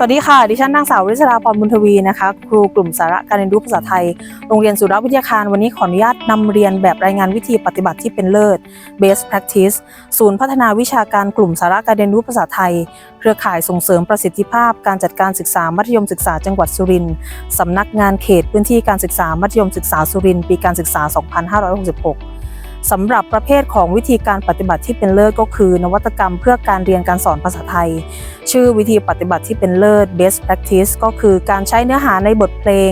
สวัสดีค่ะ ดิฉันนางสาววิศราพรบุญทวีนะคะ ครูกลุ่มสาระการเรียนรู้ภาษาไทย โรงเรียนสุรวิทยาคาร วันนี้ขออนุญาตนำเรียนแบบรายงานวิธีปฏิบัติที่เป็นเลิศ Best Practice ศูนย์พัฒนาวิชาการกลุ่มสาระการเรียนรู้ภาษาไทย เครือข่ายส่งเสริมประสิทธิภาพ การจัดการศึกษามัธยมศึกษาจังหวัดสุรินทร์สำนักงานเขตพื้นที่การศึกษามัธยมศึกษาสุรินทร์ปีการศึกษา 2566 สำหรับประเภทของวิธีการปฏิบัติที่เป็นเลิศก็คือ นวัตกรรมเพื่อการเรียนการสอนภาษาไทย ชื่อวิธีปฏิบัติที่เป็นเลิศ best practice ก็คือการใช้เนื้อหาในบทเพลง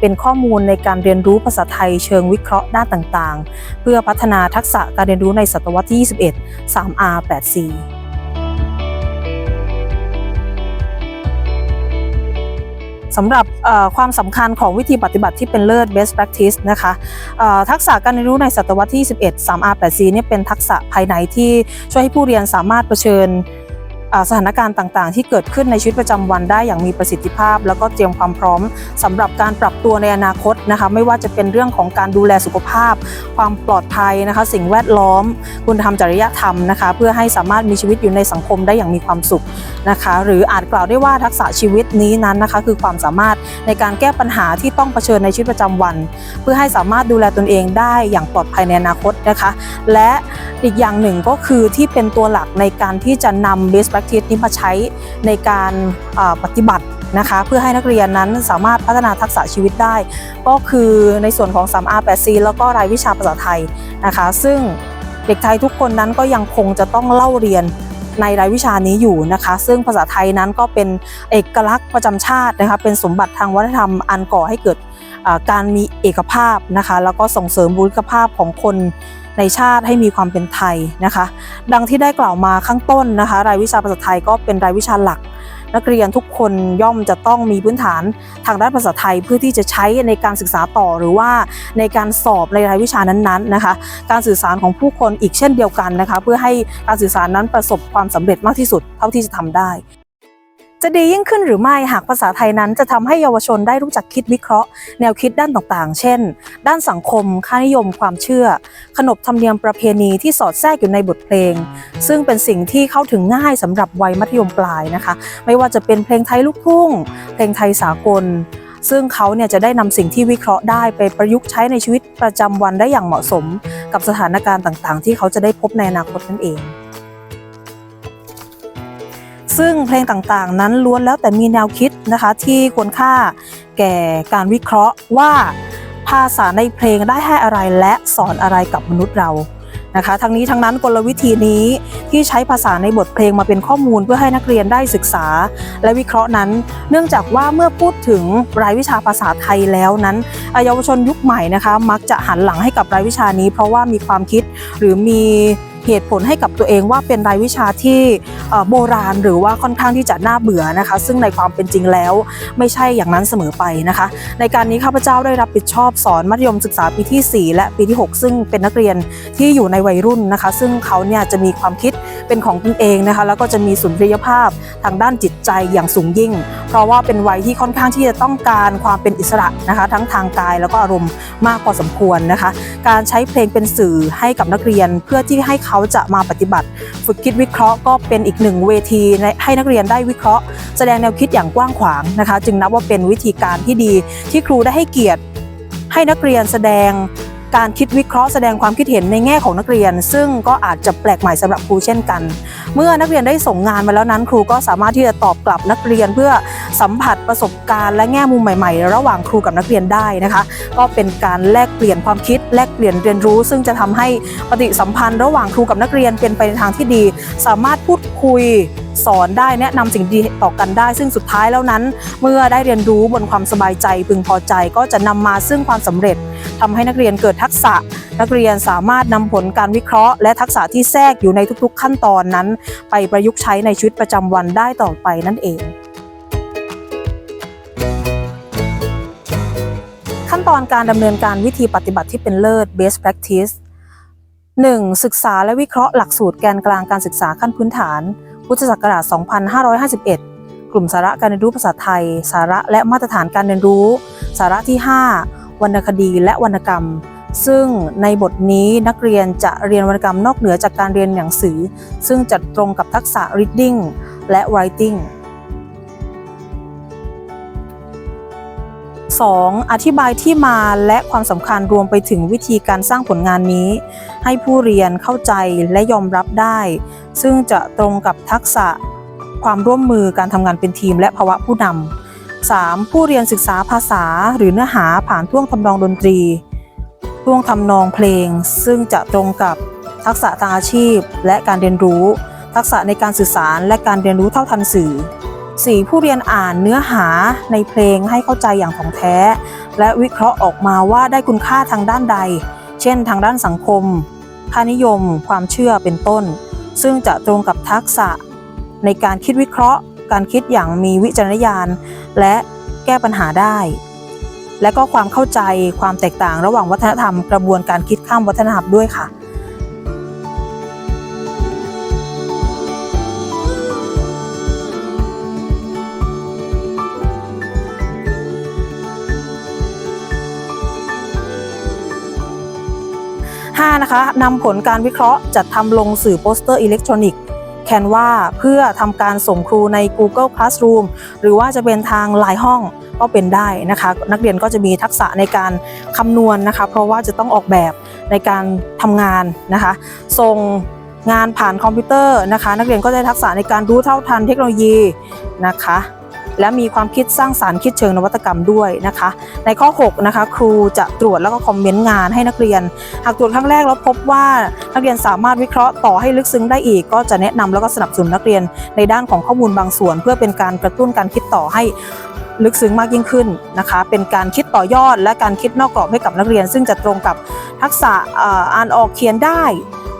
เป็นข้อมูลในการเรียนรู้ภาษาไทยเชิงวิเคราะห์ด้านต่างๆ เพื่อพัฒนาทักษะการเรียนรู้ในศตวรรษที่ 21 3R สำหรับความสำคัญของวิธีปฏิบัติที่เป็นเลิศ best practice นะคะทักษะการเรียนรู้ในศตวรรษที่ 11 3R8C เนี่ยเป็นทักษะภายในที่ช่วยให้ผู้เรียนสามารถเผชิญ สถานการณ์ต่างๆ ที่เกิดขึ้นในชีวิตประจำวันได้อย่างมีประสิทธิภาพ แล้วก็เตรียมความพร้อมสำหรับการปรับตัวในอนาคตนะคะไม่ว่าจะเป็นเรื่องของการดูแลสุขภาพ ความปลอดภัยนะคะ สิ่งแวดล้อม คุณธรรมจริยธรรมนะคะ เพื่อให้สามารถมีชีวิตอยู่ในสังคมได้อย่างมีความสุขนะคะ หรืออาจกล่าวได้ว่าทักษะชีวิตนี้นั้นนะคะ คือความสามารถในการแก้ปัญหาที่ต้องเผชิญในชีวิตประจำวัน เพื่อให้สามารถดูแลตนเองได้อย่างปลอดภัยในอนาคตนะคะ และอีกอย่างหนึ่งก็คือที่เป็นตัวหลักในการที่จะนำ best practice นี้มาใช้ในการปฏิบัตินะคะ เพื่อให้นักเรียนนั้นสามารถพัฒนาทักษะชีวิตได้ ก็คือในส่วนของ 3R 8C แล้วก็รายวิชาภาษาไทยนะคะ ซึ่งเด็กไทยทุกคนนั้นก็ยังคงจะต้องเล่าเรียนในรายวิชานี้อยู่นะคะ ซึ่งภาษาไทยนั้นก็เป็นเอกลักษณ์ประจำชาตินะคะเป็นสมบัติทางวัฒนธรรมอันก่อให้เกิดการมีเอกภาพนะคะ แล้วก็ส่งเสริมบุคลิกภาพของคน ในชาติให้มีความเป็นไทยนะคะ ดังที่ได้กล่าวมาข้างต้นนะคะ รายวิชาภาษาไทยก็เป็นรายวิชาหลัก นักเรียนทุกคนย่อมจะต้องมีพื้นฐานทางด้านภาษาไทยเพื่อที่จะใช้ในการศึกษาต่อหรือว่าในการสอบในรายวิชานั้นๆนะคะ การสื่อสารของผู้คนอีกเช่นเดียวกันนะคะ เพื่อให้การสื่อสารนั้นประสบความสำเร็จมากที่สุดเท่าที่จะทำได้ จะดียิ่งขึ้นหรือไม่หากภาษาไทยนั้นจะทำให้เยาวชนได้รู้จักคิดวิเคราะห์ แนวคิดด้านต่างๆ เช่น ด้านสังคม ค่านิยม ความเชื่อ ขนบธรรมเนียมประเพณีที่สอดแทรกอยู่ในบทเพลง ซึ่งเป็นสิ่งที่เข้าถึงง่ายสำหรับวัยมัธยมปลายนะคะ ไม่ว่าจะเป็นเพลงไทยลูกทุ่ง เพลงไทยสากล ซึ่งเขาเนี่ยจะได้นำสิ่งที่วิเคราะห์ได้ไปประยุกต์ใช้ในชีวิตประจำวันได้อย่างเหมาะสม กับสถานการณ์ต่างๆ ที่เขาจะได้พบในอนาคตนั่นเอง ซึ่งเพลงต่างๆ นั้นล้วนแล้วแต่มีแนวคิดนะคะที่ควรค่าแก่การวิเคราะห์ว่าภาษาในเพลงได้ให้อะไรและสอนอะไรกับมนุษย์เรานะคะทั้งนี้ทั้งนั้นกลวิธีนี้ที่ใช้ภาษาในบทเพลงมาเป็นข้อมูลเพื่อให้นักเรียนได้ศึกษา และวิเคราะห์นั้น เนื่องจากว่าเมื่อพูดถึงรายวิชาภาษาไทยแล้วนั้นเยาวชนยุคใหม่นะคะ มักจะหันหลังให้กับรายวิชานี้ เพราะว่ามีความคิดหรือมี เหตุผลให้กับตัวเองว่าเป็นรายวิชาที่โบราณ หรือว่าค่อนข้างที่จะน่าเบื่อนะคะ ซึ่งในความเป็นจริงแล้วไม่ใช่อย่างนั้นเสมอไปนะคะ ในการนี้ข้าพเจ้าได้รับผิดชอบสอนมัธยมศึกษาปีที่ 4 และปีที่ 6 ซึ่งเป็นนักเรียนที่อยู่ในวัยรุ่นนะคะ ซึ่งเขาเนี่ยจะมีความคิด เป็นของตนเองนะคะ แล้วก็จะมีสุนทรียภาพทางด้านจิตใจอย่างสูงยิ่ง เพราะว่าเป็นวัยที่ค่อนข้างที่จะต้องการความเป็นอิสระนะคะ ทั้งทางกายแล้วก็อารมณ์มากพอสมควรนะคะ การใช้เพลงเป็นสื่อให้กับนักเรียน เพื่อที่ให้เขาจะมาปฏิบัติ ฝึกคิดวิเคราะห์ก็เป็นอีกหนึ่งเวทีในให้นักเรียนได้วิเคราะห์ แสดงแนวคิดอย่างกว้างขวางนะคะ จึงนับว่าเป็นวิธีการที่ดีที่ครูได้ให้เกียรติให้นักเรียนแสดง การคิดวิเคราะห์แสดงความคิดเห็นในแง่ของนักเรียน ซึ่งก็อาจจะแปลกใหม่สำหรับครูเช่นกัน เมื่อนักเรียนได้ส่งงานมาแล้วนั้น ครูก็สามารถที่จะตอบกลับนักเรียนเพื่อสัมผัสประสบการณ์และแง่มุมใหม่ ๆ ระหว่างครูกับนักเรียนได้นะคะ ก็เป็นการแลกเปลี่ยนความคิดแลกเปลี่ยนเรียนรู้ ซึ่งจะทำให้ปฏิสัมพันธ์ ระหว่างครูกับนักเรียนเป็นไปในทางที่ดี สามารถพูดคุย สอนได้แนะนำสิ่งดีต่อกันได้ ซึ่งสุดท้ายแล้วนั้น เมื่อได้เรียนรู้บนความสบายใจพึงพอใจก็จะนำมาซึ่งความสำเร็จทำให้นักเรียนเกิดทักษะ นักเรียนสามารถนำผลการวิเคราะห์ และทักษะที่แทรกอยู่ในทุกๆ ขั้นตอนนั้น ไปประยุกต์ใช้ในชีวิตประจำวันได้ต่อไปนั่นเองขั้นตอนการดำเนินการวิธีปฏิบัติที่เป็นเลิศ best practice 1. ศึกษาและวิเคราะห์หลักสูตรแกนกลางการศึกษาขั้นพื้นฐาน พุทธศักราช 2551 กลุ่มสาระการเรียนรู้ภาษาไทย สาระและมาตรฐานการเรียนรู้ สาระที่ 5 วรรณคดีและวรรณกรรม ซึ่งในบทนี้นักเรียนจะเรียนวรรณกรรมนอกเหนือจากการเรียนหนังสือ ซึ่งจะตรงกับทักษะ reading และ writing 2. อธิบายที่มาและความสำคัญรวมไปถึงวิธีการสร้างผลงานนี้ ให้ผู้เรียนเข้าใจและยอมรับได้ ซึ่งจะตรงกับทักษะความร่วมมือการทำงานเป็นทีม และภาวะผู้นำ 3. ผู้เรียนศึกษาภาษาหรือเนื้อหาผ่านท่วงทำนองดนตรีท่วงทำนองเพลง ซึ่งจะตรงกับทักษะทางอาชีพ และการเรียนรู้ ทักษะในการสื่อสารและการเรียนรู้เท่าทันสื่อ 4. ผู้เรียนอ่านเนื้อหาในเพลงให้เข้าใจอย่างถ่องแท้ และวิเคราะห์ออกมาว่าได้คุณค่าทางด้านใด เช่น ทางด้านสังคม ค่านิยม ความเชื่อเป็นต้น ซึ่งจะตรงกับทักษะ ในการคิดวิเคราะห์ การคิดอย่างมีวิจารณญาณ และแก้ปัญหาได้ และก็ความเข้าใจความแตกต่างระหว่างวัฒนธรรม กระบวนการคิดข้ามวัฒนธรรมด้วยค่ะ 5. นะคะนำผลการวิเคราะห์จัดทำลงสื่อโปสเตอร์อิเล็กทรอนิกส์แคนวาเพื่อทำการส่งครูใน Google Classroom หรือว่าจะเป็นทางไลน์ห้องก็เป็นได้นะคะ นักเรียนก็จะมีทักษะในการคำนวณนะคะ เพราะว่าจะต้องออกแบบในการทำงานนะคะส่งงานผ่านคอมพิวเตอร์นะคะ นักเรียนก็ได้ทักษะในการรู้เท่าทันเทคโนโลยีนะคะ และมีความคิดสร้างสารรค์คิดเชิงนวัตกรรมด้วยนะคะ ในข้อ 6 นะคะ ครูจะตรวจแล้วก็คอมเมนต์งานให้นักเรียน หากตรวจครั้งแรกแล้วพบว่านักเรียนสามารถวิเคราะห์ต่อให้ลึกซึ้งได้อีก ก็จะแนะนำแล้วก็สนับสนุนนักเรียนในด้านของข้อมูลบางส่วน เพื่อเป็นการกระตุ้นการคิดต่อให้ลึกซึ้งมากยิ่งขึ้นนะคะ เป็นการคิดต่อยอด และการคิดนอกกรอบให้กับนักเรียน ซึ่งจะตรงกับทักษะอ่านออกเขียนได้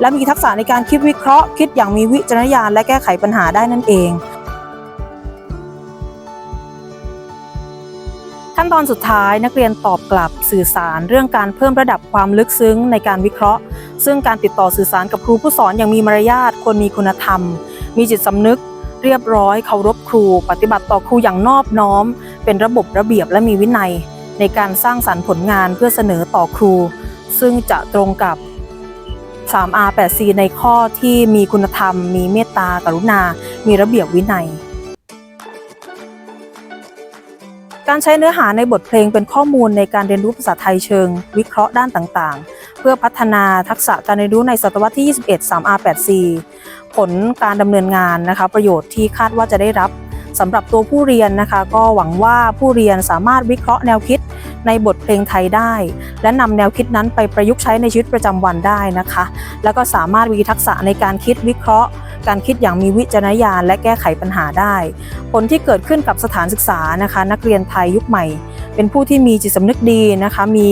และมีทักษะในการคิดวิเคราะห์ คิดอย่างมีวิจารณญาณและแก้ไขปัญหาได้นั่นเอง ขั้นตอนสุดท้ายนักเรียนตอบกลับสื่อสารเรื่องการเพิ่มระดับความลึกซึ้งในการวิเคราะห์ ซึ่งการติดต่อสื่อสารกับครูผู้สอนอย่างมีมารยาทคนมีคุณธรรม มีจิตสำนึก เรียบร้อยเคารพครู ปฏิบัติต่อครูอย่างนอบน้อม เป็นระบบระเบียบและมีวินัย ในการสร้างสรรค์ผลงานเพื่อเสนอต่อครู ซึ่งจะตรงกับ 3R 8C ในข้อที่มีคุณธรรม มีเมตตากรุณา มีระเบียบวินัย การใช้เนื้อหาในบทเพลงเป็นข้อมูลในการเรียนรู้ภาษาไทยเชิง วิเคราะห์ด้านต่างๆ เพื่อพัฒนาทักษะการเรียนรู้ในศตวรรษที่ 21 3R 8C ผลการดำเนินงานนะคะ ประโยชน์ที่คาดว่าจะได้รับสำหรับตัวผู้เรียนนะคะ ก็หวังว่าผู้เรียนสามารถวิเคราะห์แนวคิดในบทเพลงไทยได้ และนำแนวคิดนั้นไปประยุกต์ใช้ในชีวิตประจำวันได้นะคะ แล้วก็สามารถมีทักษะในการคิดวิเคราะห์ การคิดอย่างมีวิจารณญาณและแก้ไขปัญหาได้ ผลที่เกิดขึ้นกับสถานศึกษานะคะ นักเรียนไทยยุคใหม่ เป็นผู้ที่มีจิตสำนึกดีนะคะ มี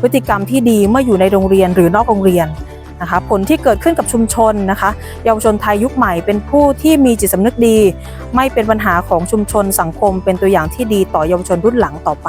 พฤติกรรมที่ดีเมื่ออยู่ในโรงเรียนหรือนอกโรงเรียนนะคะผลที่เกิดขึ้นกับชุมชนนะคะเยาวชนไทยยุคใหม่เป็นผู้ที่มีจิตสำนึกดี ไม่เป็นปัญหาของชุมชนสังคม เป็นตัวอย่างที่ดีต่อเยาวชนรุ่นหลังต่อไป